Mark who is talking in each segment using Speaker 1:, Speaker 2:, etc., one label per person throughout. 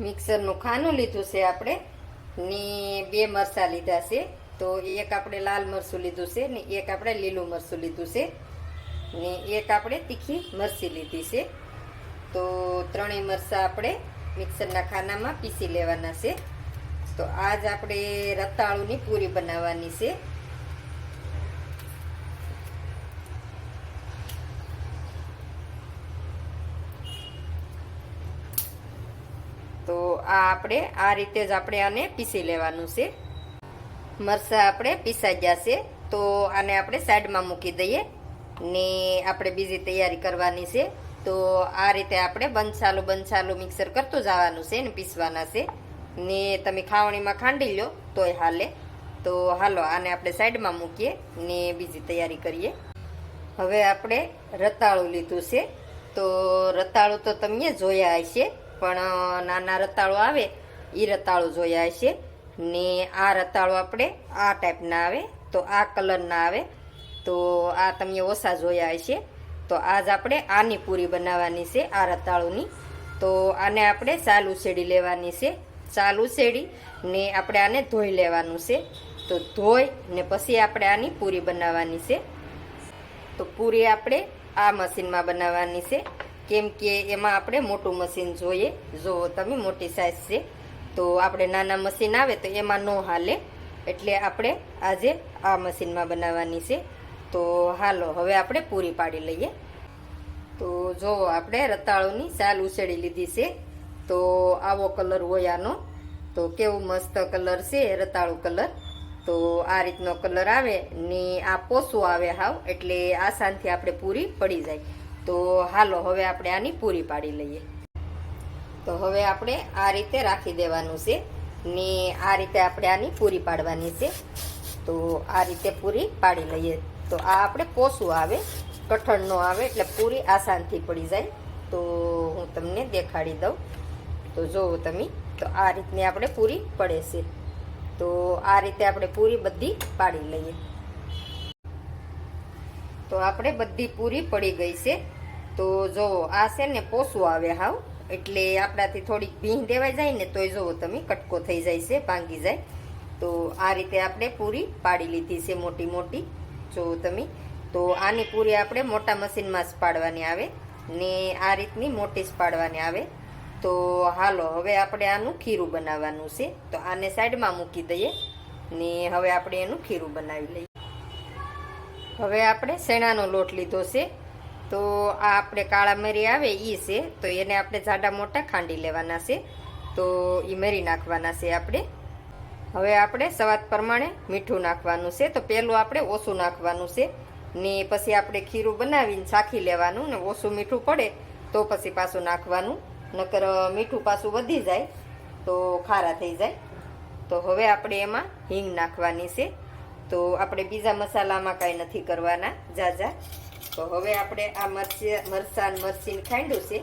Speaker 1: મિક્સરનું ખાનું લીધું છે આપણે, ને બે મરચાં લીધા છે. તો એક આપણે લાલ મરચું લીધું છે, ને એક આપણે લીલું મરચું લીધું છે. ને એક આપણે તીખી મરચી લીધી છે. તો ત્રણેય મરચાં આપણે મિક્સરના ખાનામાં પીસી લેવાના છે. તો આજ આપણે રતાળુની પૂરી બનાવવાની છે તો આ આપણે આ રીતે જ આપણે આને પીસી લેવાનું છે. મરચાં આપણે પીસાઈ ગયા છે. તો આને આપણે સાઈડમાં મૂકી દઈએ ને આપણે બીજી તૈયારી કરવાની છે. તો આ રીતે આપણે બંચાલું બંચાલું મિક્સર કરતું જવાનું છે ને પીસવાના છે. ને તમે ખાવણીમાં ખાંડી લો તોય હાલે. તો હાલો, આને આપણે સાઈડમાં મૂકીએ ને બીજી તૈયારી કરીએ. હવે આપણે રતાળું લીધું છે. તો રતાળું તો તમે જોયા હશે. પણ નાના રતાળું આવે એ રતાળું જોયા છે ને આ રતાળું આપણે આ ટાઈપના આવે, તો આ કલરના આવે. તો આ તમે ઓછા જોયા હશે. તો આજ આપણે આની પૂરી બનાવવાની છે, આ રતાળુની. તો આને આપણે ચાલ ઉછેડી લેવાની છે. ચાલ ઉછેડી ને આપણે આને ધોઈ લેવાનું છે. તો ધોઈ ને પછી આપણે આની પૂરી બનાવવાની છે. તો પૂરી આપણે આ મશીનમાં બનાવવાની છે. કેમ કે એમાં આપણે મોટું મશીન જોઈએ. જો તમે મોટી સાઇઝ છે, તો આપણે નાના મશીન આવે તો એમાં ન હાલે. એટલે આપણે આજે આ મશીનમાં બનાવવાની છે. તો હાલો, હવે આપણે પૂરી પાડી લઈએ. તો જો આપણે રતાળુની સાલ ઉછેડી લીધી છે, તો આવો કલર હોય આનો. તો કેવું મસ્ત કલર છે રતાળુ કલર. તો આ રીતનો કલર આવે ને આ પોસું આવે હાવ, એટલે આસાનથી આપણે પૂરી પડી જાય. તો હાલો, હવે આપણે આની પૂરી પાડી લઈએ. તો હવે આપણે આ રીતે રાખી દેવાનું છે ને આ રીતે આપણે આની પૂરી પાડવાની છે. તો આ રીતે પૂરી પાડી લઈએ. તો આ આપણે કોસું આવે કઠણ નો આવે, એટલે પૂરી આસાનથી પડી જાય. તો હું તમને દેખાડી દઉં. તો જોવો તમે, તો આ રીતની આપણે પૂરી પડે છે. તો આ રીતે આપણે પૂરી બધી પાડી લઈએ. તો આપણે બધી પૂરી પડી ગઈ છે. તો જો આ છે ને પોસું આવે હાવ, એટલે આપણાથી થોડીક ભીંગ દેવાઈ જાય ને તોય જુઓ તમે, કટકો થઈ જાય છે, ભાંગી જાય. તો આ રીતે આપણે પૂરી પાડી લીધી છે મોટી મોટી, જો તમે. તો આની પૂરી આપણે મોટા મશીનમાં જ પાડવાની આવે ને આ રીતની મોટી જ પાડવાની આવે. તો હાલો, હવે આપણે આનું ખીરું બનાવવાનું છે. તો આને સાઈડમાં મૂકી દઈએ ને હવે આપણે એનું ખીરું બનાવી લઈએ. હવે આપણે શેણાનો લોટ લીધો છે. તો આ આપણે કાળા મરી આવે એ છે, તો એને આપણે જાડા મોટા ખાંડી લેવાના છે. તો એ મરી નાખવાના છે આપણે. હવે આપણે સ્વાદ પ્રમાણે મીઠું નાખવાનું છે, તો પહેલું આપણે ઓછું નાખવાનું છે. ને પછી આપણે ખીરું બનાવીને છાખી લેવાનું ને ઓછું મીઠું પડે તો પછી પાછું નાખવાનું. નકર મીઠું પાછું વધી જાય તો ખારા થઈ જાય. તો હવે આપણે એમાં હિંગ નાખવાની છે. તો આપણે બીજા મસાલામાં કાંઈ નથી કરવાના. જાજા તો હવે આપણે આ મરચી મરસાન મરચીને ખાંડ્યું છે,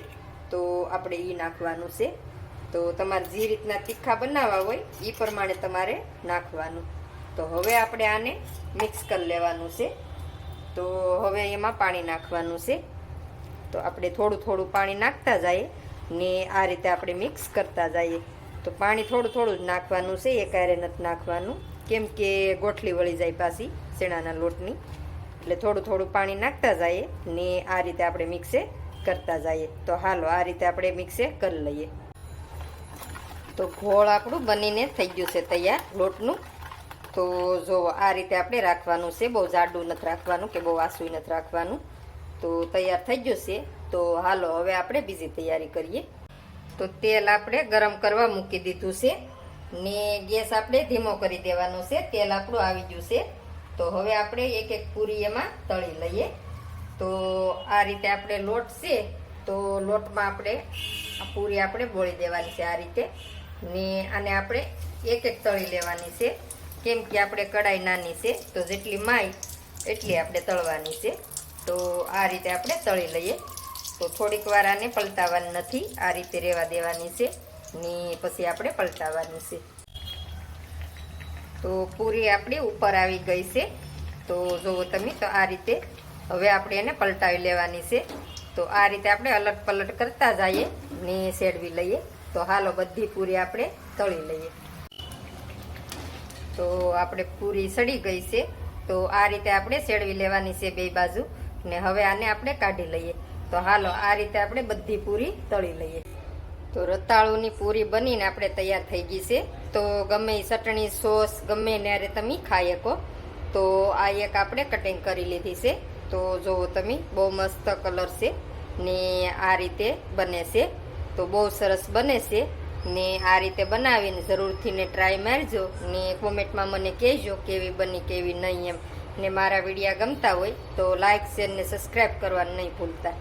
Speaker 1: તો આપણે એ નાખવાનું છે. તો તમારે જે રીતના તીખા બનાવવા હોય એ પ્રમાણે તમારે નાખવાનું. તો હવે આપણે આને મિક્સ કરી લેવાનું છે. તો હવે એમાં પાણી નાખવાનું છે. તો આપણે થોડું થોડું પાણી નાખતા જઈએ ને આ રીતે આપણે મિક્સ કરતા જઈએ. તો પાણી થોડું થોડું જ નાખવાનું છે, એ ક્યારે નથી નાખવાનું. કેમ કે ગોઠલી વળી જાય પાછી શેણાના લોટની. એટલે થોડું થોડું પાણી નાખતા જઈએ ને આ રીતે આપણે મિક્સે કરતા જઈએ. તો હાલો, આ રીતે આપણે મિક્સે કરી લઈએ. તો ઘોળ આપણું બનીને થઈ ગયું છે તૈયાર લોટનું. તો જો આ રીતે આપણે રાખવાનું છે, બહુ જાડું નથી રાખવાનું કે બહુ આસું નથી રાખવાનું. તો તૈયાર થઈ ગયું છે. તો હાલો, હવે આપણે બીજી તૈયારી કરીએ. તો તેલ આપણે ગરમ કરવા મૂકી દીધું છે. ને ગેસ આપણે ધીમો કરી દેવાનો છે. તેલ આપણું આવી ગયું છે. તો હવે આપણે એક એક પૂરી એમાં તળી લઈએ. તો આ રીતે આપણે લોટ છે, તો લોટમાં આપણે આ પૂરી આપણે બોળી દેવાની છે આ રીતે. ને આને આપણે એક એક તળી લેવાની છે. કેમ કે આપણે કડાઈ નાની છે, તો જેટલી માય એટલી આપણે તળવાની છે. તો આ રીતે આપણે તળી લઈએ. તો થોડીક વાર આને પલટાવવાની નથી, આ રીતે રહેવા દેવાની છે. ને પછી આપણે પલટાવવાની છે. તો પૂરી આપણી ઉપર આવી ગઈ છે. તો જુઓ તમે, તો આ રીતે હવે આપણે એને પલટાવી લેવાની છે. તો આ રીતે આપણે અલટ પલટ કરતા જઈએ ને શેડવી લઈએ. તો હાલો બધી પૂરી આપણે તળી લઈએ. તો આપણે પૂરી સડી ગઈ છે. તો આ રીતે આપણે શેડવી લેવાની છે બે બાજુ. ને હવે આને આપણે કાઢી લઈએ. તો હાલો આ રીતે આપણે બધી પૂરી તળી લઈએ. તો રતાળુની પૂરી બનીને આપણે તૈયાર થઈ ગઈ છે. તો ગમે ચટણી, સોસ, ગમે ત્યારે તમે ખાઈ શકો. તો આ એક આપણે કટિંગ કરી લીધી છે. તો જુઓ તમે બહુ મસ્ત કલર છે ને આ રીતે બને છે. તો બહુ સરસ બને છે ને આ રીતે બનાવીને જરૂરથી ને ટ્રાય મારજો ને કોમેન્ટમાં મને કહેજો કેવી બની, કેવી નહીં એમ. ને મારા વિડીયા ગમતા હોય તો લાઇક શેર ને સબસ્ક્રાઈબ કરવાનું નહીં ભૂલતા.